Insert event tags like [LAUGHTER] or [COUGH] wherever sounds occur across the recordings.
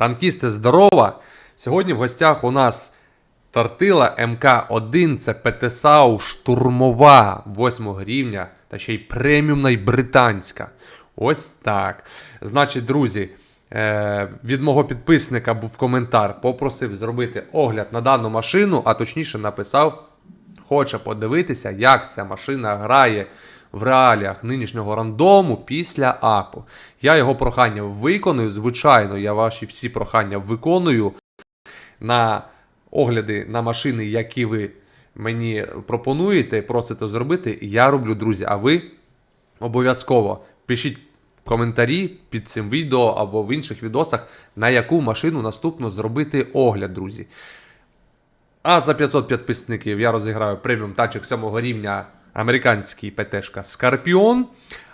Танкісти здорова! Сьогодні в гостях у нас тортила МК-1, це ПТСАУ штурмова 8 рівня та ще й преміумна й британська. Ось так. Значить, друзі, е, від мого підписника був коментар, попросив зробити огляд на дану машину, а точніше написав, хоче подивитися, як ця машина грає в реаліях нинішнього рандому після апу. Я його прохання виконую. Звичайно, я ваші всі прохання виконую на огляди на машини, які ви мені пропонуєте, просите зробити. Я роблю, друзі. А ви обов'язково пишіть коментарі під цим відео або в інших відосах, на яку машину наступно зробити огляд, друзі. А за 500 підписників я розіграю преміум тачок 7 рівня американський ПТшка Скорпіон.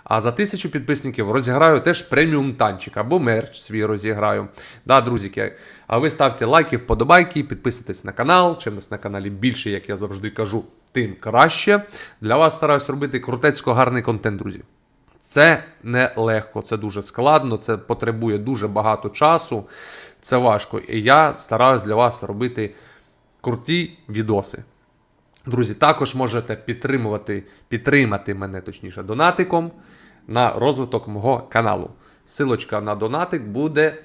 А за 1000 підписників розіграю теж преміум танчик або мерч свій розіграю. Да, друзіки. А ви ставте лайки, вподобайки, підписуйтесь на канал. Чим нас на каналі більше, як я завжди кажу, тим краще. Для вас стараюсь робити крутецько гарний контент, друзі. Це не легко, це дуже складно, це потребує дуже багато часу, це важко. І я стараюсь для вас робити круті відоси. Друзі, також можете підтримувати, підтримати мене, точніше, донатиком на розвиток мого каналу. Силочка на донатик буде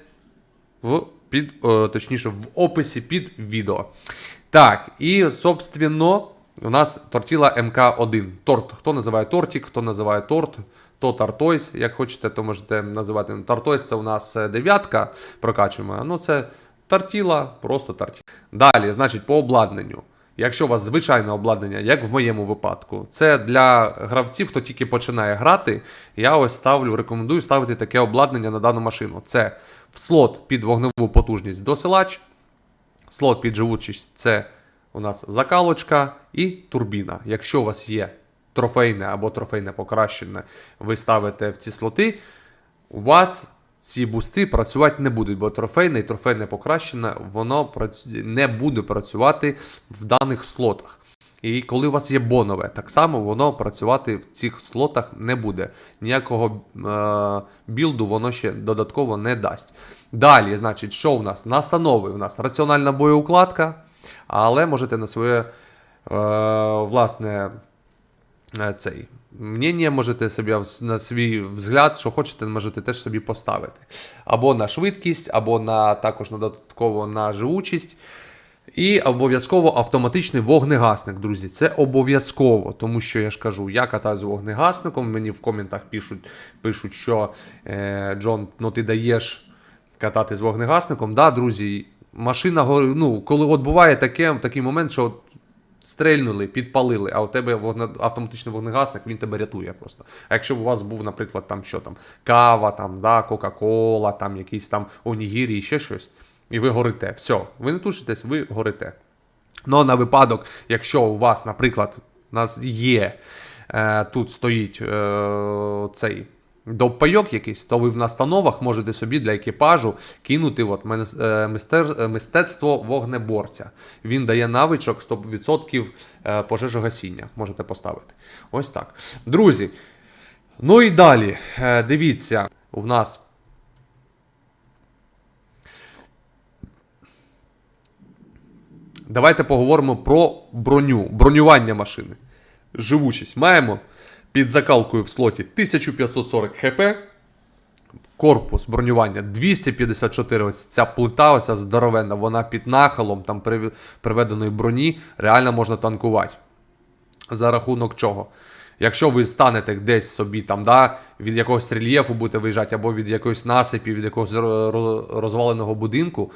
в, під, е, точніше, в описі під відео. Так, і, собственно, у нас тортіла МК1. Торт. Хто називає тортик, хто називає торт, то тартойс. Як хочете, то можете називати. Тартойс це у нас е, дев'ятка прокачуємо. Ну, це тортіла, просто тортіла. Далі, значить, по обладнанню. Якщо у вас звичайне обладнання, як в моєму випадку, це для гравців, хто тільки починає грати. Я ось ставлю, рекомендую ставити таке обладнання на дану машину. Це в слот під вогневу потужність досилач, слот під живучість це у нас закалочка і турбіна. Якщо у вас є трофейне або трофейне покращене, ви ставите в ці слоти, у вас ці бусти працювати не будуть, бо трофейне і трофейне покращене, воно не буде працювати в даних слотах. І коли у вас є бонове, так само воно працювати в цих слотах не буде. Ніякого е- білду воно ще додатково не дасть. Далі, значить, що у нас? Настанови у нас раціональна боєукладка, але можете на своє е- власне е, цей. Мнення можете собі на свій взгляд, що хочете, можете теж собі поставити. Або на швидкість, або на також на додатково на живучість. І обов'язково автоматичний вогнегасник, друзі. Це обов'язково, тому що я ж кажу, я катаю з вогнегасником. Мені в коментах пишуть, пишуть що е, Джон, ну ти даєш катати з вогнегасником. Да, друзі, машина ну, коли от буває таке, такий момент, що стрельнули, підпалили, а у тебе вогне, автоматичний вогнегасник, він тебе рятує просто. А якщо б у вас був, наприклад, там що там, кава, там, да, Кока-Кола, там якісь там онігірі ще щось, і ви горите. Все, ви не тушитесь, ви горите. Ну, на випадок, якщо у вас, наприклад, у нас є, е, тут стоїть е, цей довпайок якийсь, то ви в настановах можете собі для екіпажу кинути от, е, е, мистецтво вогнеборця. Він дає навичок 100% е, пожежогасіння. Можете поставити. Ось так. Друзі. Ну і далі, дивіться, у нас Давайте поговоримо про броню, бронювання машини. Живучість маємо під закалкою в слоті 1540 хп. Корпус бронювання 254. Ось ця плита, оця здоровенна, вона під нахилом там приведеної броні реально можна танкувати. За рахунок чого? Якщо ви станете десь собі там, да, від якогось рельєфу будете виїжджати, або від якоїсь насипі, від якогось ро- ро- розваленого будинку,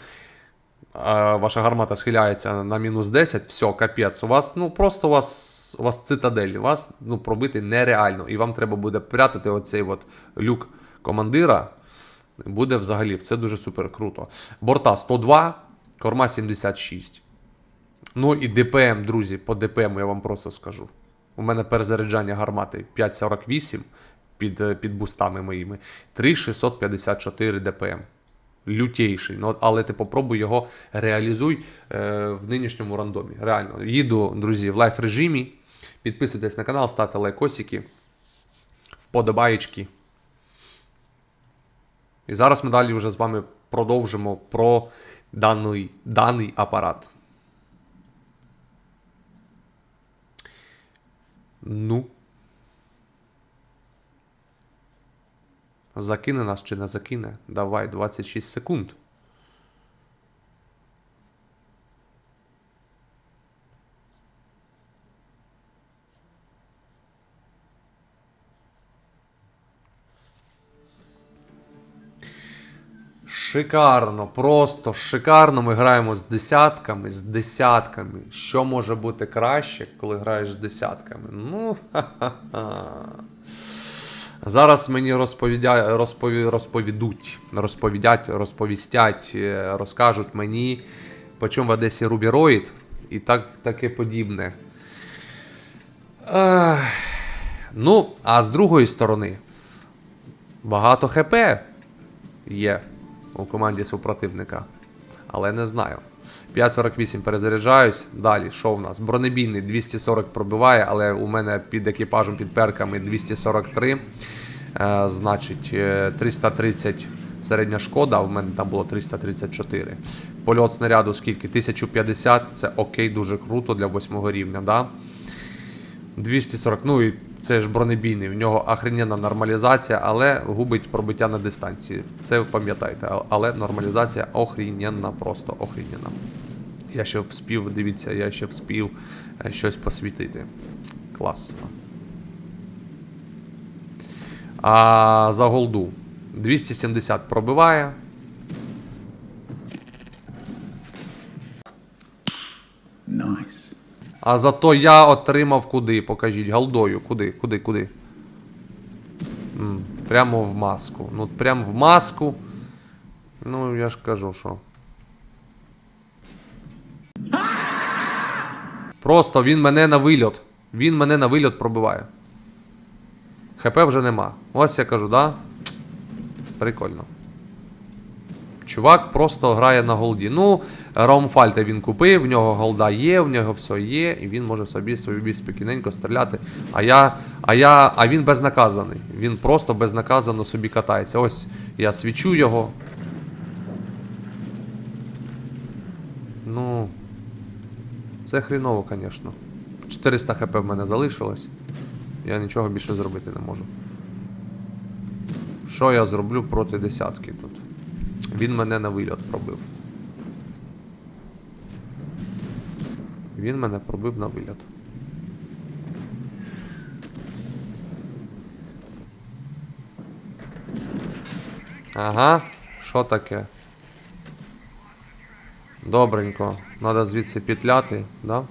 ваша гармата схиляється на мінус 10, все, капець. У вас, ну просто у вас, у вас цитадель, вас ну, пробити нереально. І вам треба буде прятати оцей от люк командира. Буде взагалі все дуже супер круто. Борта 102, корма 76. Ну і ДПМ, друзі, по ДПМ я вам просто скажу. У мене перезаряджання гармати 5,48 під, під бустами моїми. 3,654 ДПМ. Лютейший. Ну, але ти попробуй його реалізуй е, в нинішньому рандомі. Реально. Їду, друзі, в лайф режимі. Підписуйтесь на канал, ставте лайкосики, вподобаєчки. І зараз ми далі вже з вами продовжимо про даний, даний апарат. Ну. Закине нас чи не закине? Давай, 26 секунд. Шикарно, просто шикарно. Ми граємо з десятками, з десятками. Що може бути краще, коли граєш з десятками? Ну, [LAUGHS] ха-ха-ха. Зараз мені розповідя... розпові... розповідуть, розповідять, розповістять, е, розкажуть мені, по чому в Одесі Рубіроїд і так, таке подібне. Ех. Ну, а з другої сторони, багато ХП є у команді супротивника. Але не знаю. 5.48 перезаряджаюсь. Далі, що в нас? Бронебійний 240 пробиває, але у мене під екіпажем, під перками 243. Е, значить, е, 330 середня шкода, а в мене там було 334. Польот снаряду скільки? 1050. Це окей, дуже круто для 8 рівня. Да? 240, ну і це ж бронебійний, в нього охрененна нормалізація, але губить пробиття на дистанції. Це ви пам'ятаєте, але нормалізація охрененна, просто охрененна. Я ще вспів, дивіться, я ще вспів е, щось посвітити. Класно. А за голду 270 пробиває. Nice. А зато я отримав куди? Покажіть, голдою. Куди? Куди, куди? М, прямо в маску. Ну, прямо в маску. Ну, я ж кажу, що. Просто він мене на вильот. Він мене на вильот пробиває. ХП вже нема. Ось я кажу, да? Прикольно. Чувак просто грає на голді. Ну, Раумфальте він купив, в нього голда є, в нього все є, і він може собі собі спокійненько стріляти. А я, а я, а він безнаказаний. Він просто безнаказано собі катається. Ось я свічу його. Ну. Це хріново, звісно. 400 хп в мене залишилось. Я нічого більше зробити не можу. Що я зроблю проти десятки тут? Він мене на вильот пробив. Він мене пробив на вильот. Ага, що таке? Добренько. Надо звідси петляти, да?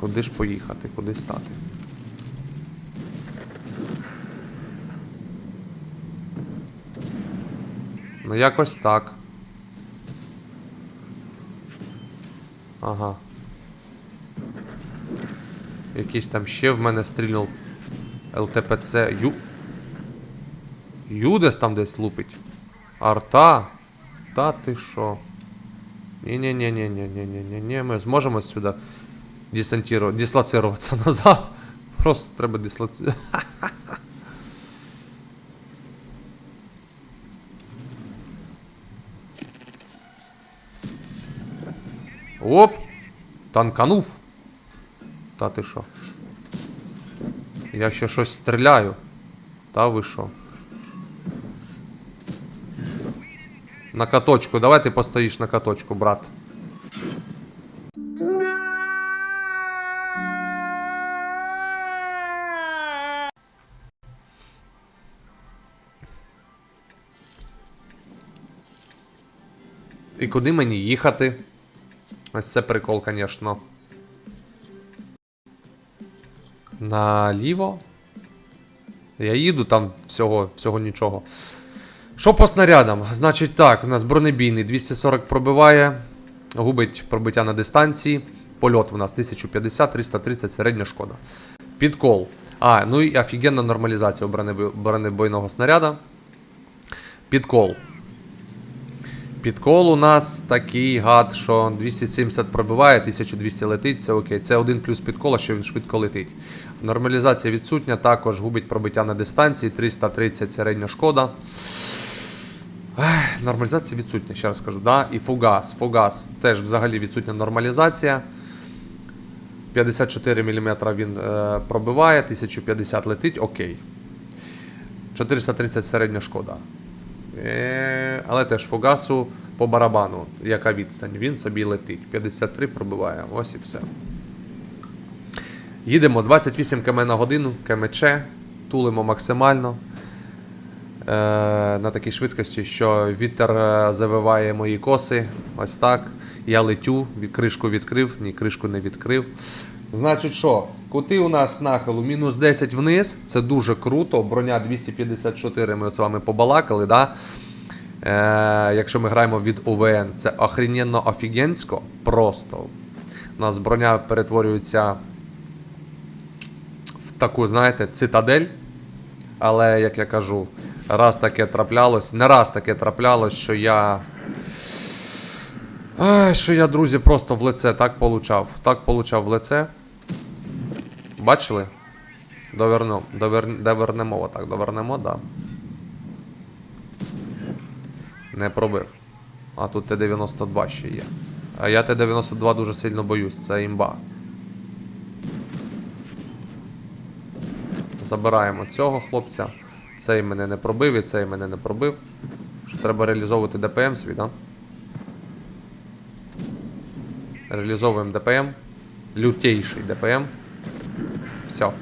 Куди ж поїхати? Куди стати? Ну якось так. Ага. Якийсь там ще в мене стрільнув ЛТПЦ. Ю. Юдес там десь лупить. Арта. Та ти що? Ні-ні-ні-ні-ні-ні-ні-ні. Ми зможемо сюди дислоцироваться [LAUGHS] назад. Просто треба дислоцироваться. [LAUGHS] Оп! Танканув. Та ти що? Я ще щось стріляю. Та ви що? На каточку, давай ти постоїш на каточку, брат. І куди мені їхати? Ось це прикол, звісно. Наліво. Я їду там всього, всього нічого. Що по снарядам? Значить так, у нас бронебійний 240 пробиває, губить пробиття на дистанції. Польот у нас 1050, 330 середня шкода. Підкол. А, ну і офігенна нормалізація бронебойного снаряда. Підкол. Підкол у нас такий гад, що 270 пробиває, 1200 летить, це окей. Це один плюс підкола, що він швидко летить. Нормалізація відсутня, також губить пробиття на дистанції, 330 середня шкода. Ех, Нормалізація відсутня, ще раз кажу. Да? І фугас. Фугас теж взагалі відсутня нормалізація. 54 мм він е, пробиває, 1050 летить, окей. 430 середня шкода. Е, але теж фугасу по барабану, яка відстань, він собі летить. 53 пробиває, ось і все. Їдемо 28 км на годину, КМЧ, тулимо максимально. Е, на такій швидкості, що вітер е, завиває мої коси. Ось так. Я летю, кришку відкрив, ні, кришку не відкрив. Значить що, кути у нас нахилу мінус 10 вниз, це дуже круто. Броня 254 ми з вами побалакали. Да? Е, якщо ми граємо від ОВН, це охрененно офігенсько. Просто. У нас броня перетворюється в таку, знаєте, цитадель. Але, як я кажу, раз таке траплялось, не раз таке траплялось, що я. Ай, що я, друзі, просто в лице так получав. Так получав в лице. Бачили? Довернемо. Довер... Довернемо отак, довернемо, да. Не пробив. А тут Т-92 ще є. А я Т-92 дуже сильно боюсь, це імба. Забираємо цього хлопця. Цей мене не пробив і цей мене не пробив. Треба реалізовувати ДПМ свій, да? Реалізовуємо ДПМ. Лютейший ДПМ. Все.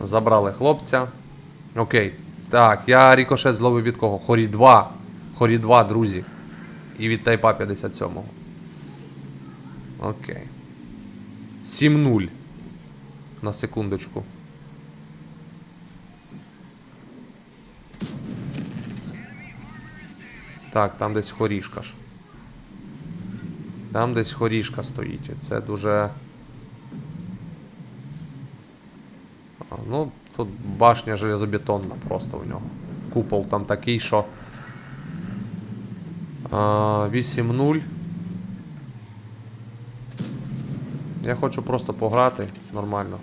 Забрали хлопця. Окей. Так, я рікошет зловив від кого? Хорі 2. Хорі 2, друзі. І від Тайпа 57-го. Окей. 7-0. На секундочку. Так, там десь хорішка ж. Там десь хорішка стоїть. Це дуже. А, ну, тут башня железобетонна просто у нього. Купол там такий, що. 8-0. Я хочу просто пограти нормально.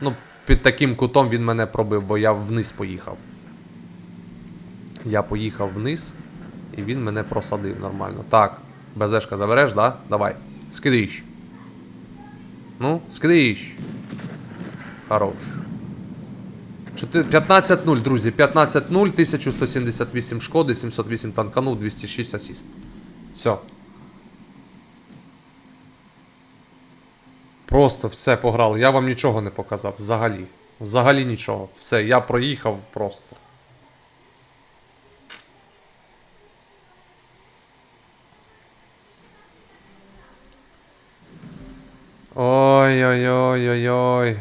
Ну, під таким кутом він мене пробив, бо я вниз поїхав. Я поїхав вниз, і він мене просадив нормально. Так, БЗшка забереш, да? Давай. Скидиш. Ну, скидиш. Хорош. 15-0, друзі. 15-0, 1178 шкоди, 708 танканув, 206 асіст. Все. Просто все пограли. Я вам нічого не показав. Взагалі. Взагалі нічого. Все, я проїхав просто. Ой-ой-ой-ой-ой.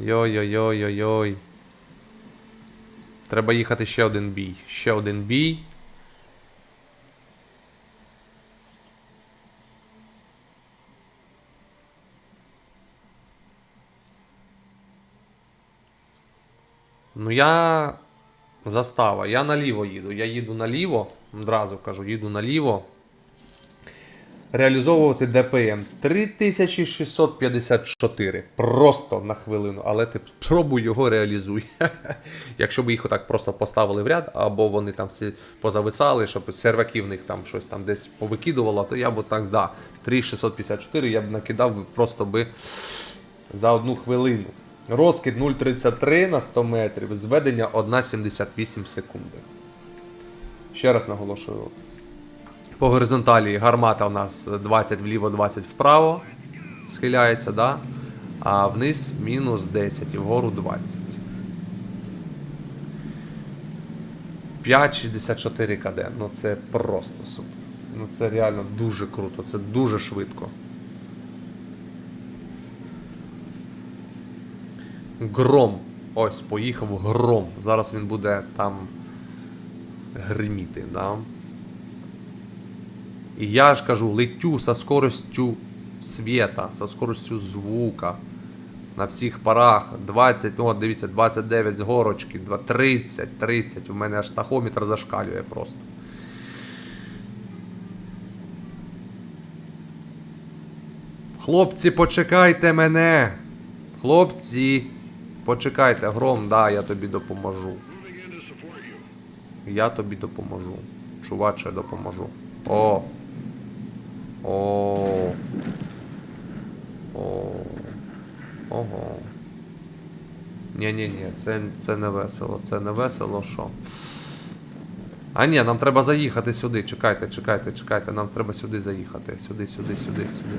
Йой-йой-йой-йой-йой. Треба їхати ще один бій. Ще один бій. Ну я. Застава. Я наліво їду. Я їду наліво. Одразу кажу, їду наліво. Реалізовувати ДПМ 3654. Просто на хвилину. Але ти спробуй його реалізуй. [LAUGHS] Якщо б їх отак просто поставили в ряд, або вони там всі позависали, щоб серваки в них там щось там десь повикидувало, то я б так, да. 3654 я б накидав просто би за одну хвилину. Розкид 0,33 на 100 метрів, зведення 1,78 секунди. Ще раз наголошую. По горизонталі гармата у нас 20 вліво, 20 вправо. Схиляється, да? А вниз мінус 10 і вгору 20. 5,64 КД. Ну це просто супер. Ну це реально дуже круто, це дуже швидко. Гром. Ось, поїхав гром. Зараз він буде там гриміти, да? І я ж кажу, летю со скоростю світа, со скоростю звука. На всіх парах 20, ну, от дивіться, 29 з горочки, 30, 30. У мене аж тахометр зашкалює просто. Хлопці, почекайте мене. Хлопці, почекайте, гром, да, я тобі допоможу. Я тобі допоможу. Чуваче, допоможу. О! О. О. Ого. Ні-ні-ні, це, це не весело. Це не весело, що. А ні, нам треба заїхати сюди. Чекайте, чекайте, чекайте. Нам треба сюди заїхати. Сюди, сюди, сюди, сюди.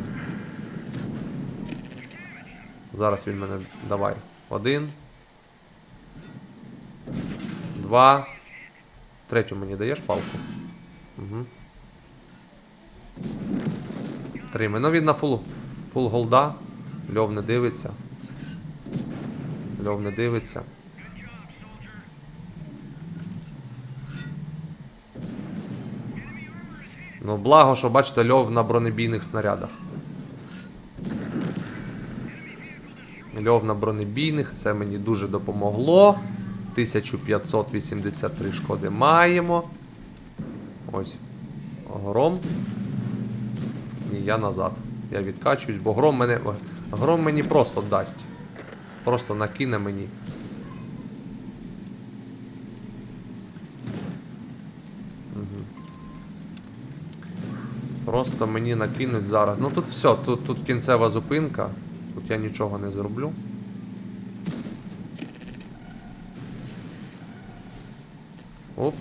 Зараз він мене. Давай. Один. Два. Третю мені даєш палку? Угу. Три. Ну він на фул. Фул голда. Льов не дивиться. Льов не дивиться. Ну, благо, що бачите, льов на бронебійних снарядах. Льов на бронебійних, це мені дуже допомогло. 1583 шкоди маємо. Ось. Гром. Ні, я назад. Я відкачуюсь, бо гром мене. Гром мені просто дасть. Просто накине мені. Просто мені накинуть зараз. Ну тут все, тут, тут кінцева зупинка. Тут я нічого не зроблю. Оп.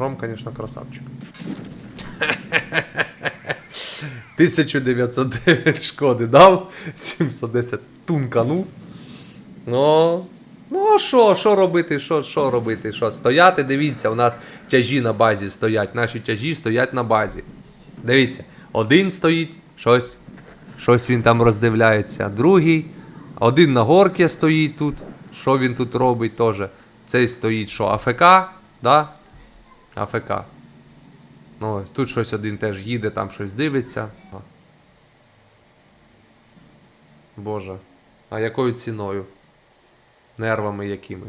Гром, конечно, красавчик. 1909 шкоди дав, 710 тунканув. Ну. Ну, а що, що робити, що, що робити? Що? Стояти, дивіться, у нас тяжі на базі стоять. Наші тяжі стоять на базі. Дивіться, один стоїть, щось, щось він там роздивляється. Другий, один на горці стоїть тут. Що він тут робить теж? Цей стоїть, що, АФК, да? АФК. Ну, тут щось один теж їде, там щось дивиться. Боже. А якою ціною? Нервами якими?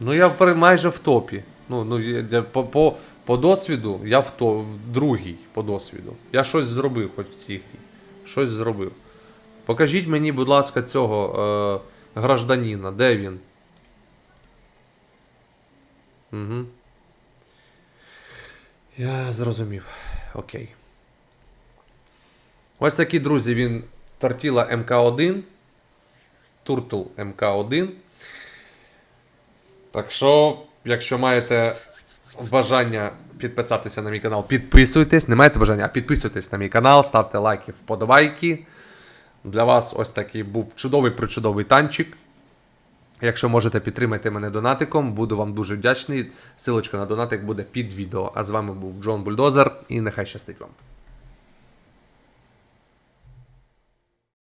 Ну, я майже в топі. Ну, ну по, по, по досвіду я в, то, в другій по досвіду. Я щось зробив хоч в цій. Щось зробив. Покажіть мені, будь ласка, цього е, гражданина. Де він? Угу. Я зрозумів. Окей. Ось такий, друзі, він Тортіла МК1. Туртл МК1. Так що, якщо маєте бажання підписатися на мій канал, підписуйтесь. Не маєте бажання, а підписуйтесь на мій канал, ставте лайки, вподобайки. Для вас ось такий був чудовий причудовий танчик. Якщо можете підтримати мене донатиком, буду вам дуже вдячний. Силочка на донатик буде під відео. А з вами був Джон Бульдозер і нехай щастить вам.